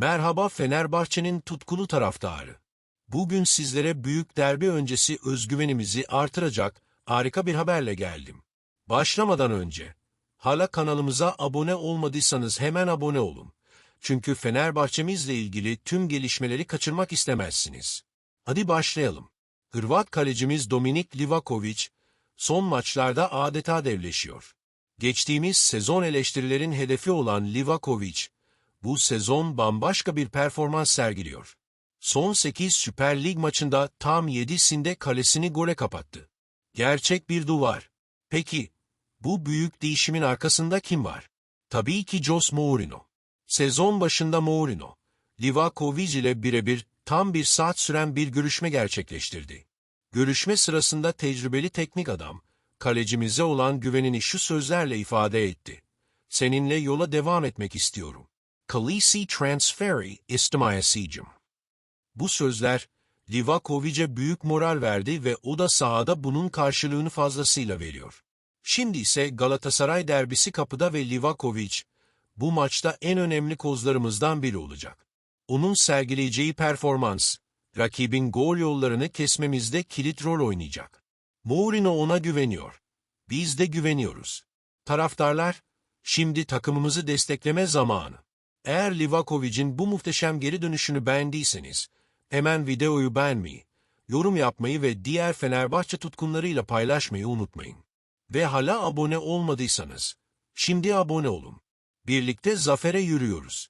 Merhaba Fenerbahçe'nin tutkulu taraftarı. Bugün sizlere büyük derbi öncesi özgüvenimizi artıracak harika bir haberle geldim. Başlamadan önce, hala kanalımıza abone olmadıysanız hemen abone olun. Çünkü Fenerbahçemizle ilgili tüm gelişmeleri kaçırmak istemezsiniz. Hadi başlayalım. Hırvat kalecimiz Dominik Livakovic, son maçlarda adeta devleşiyor. Geçtiğimiz sezon eleştirilerin hedefi olan Livakovic, bu sezon bambaşka bir performans sergiliyor. Son 8 Süper Lig maçında tam 7'sinde kalesini gole kapattı. Gerçek bir duvar. Peki, bu büyük değişimin arkasında kim var? Tabii ki Jos Mourinho. Sezon başında Mourinho, Livakovic ile birebir tam bir saat süren bir görüşme gerçekleştirdi. Görüşme sırasında tecrübeli teknik adam, kalecimize olan güvenini şu sözlerle ifade etti. Seninle yola devam etmek istiyorum. Kalisi transferi istemayasıcım. Bu sözler, Livakovic'e büyük moral verdi ve o da sahada bunun karşılığını fazlasıyla veriyor. Şimdi ise Galatasaray derbisi kapıda ve Livakovic, bu maçta en önemli kozlarımızdan biri olacak. Onun sergileyeceği performans, rakibin gol yollarını kesmemizde kilit rol oynayacak. Mourinho ona güveniyor. Biz de güveniyoruz. Taraftarlar, şimdi takımımızı destekleme zamanı. Eğer Livakovic'in bu muhteşem geri dönüşünü beğendiyseniz, hemen videoyu beğenmeyi, yorum yapmayı ve diğer Fenerbahçe tutkunlarıyla paylaşmayı unutmayın. Ve hala abone olmadıysanız, şimdi abone olun. Birlikte zafere yürüyoruz.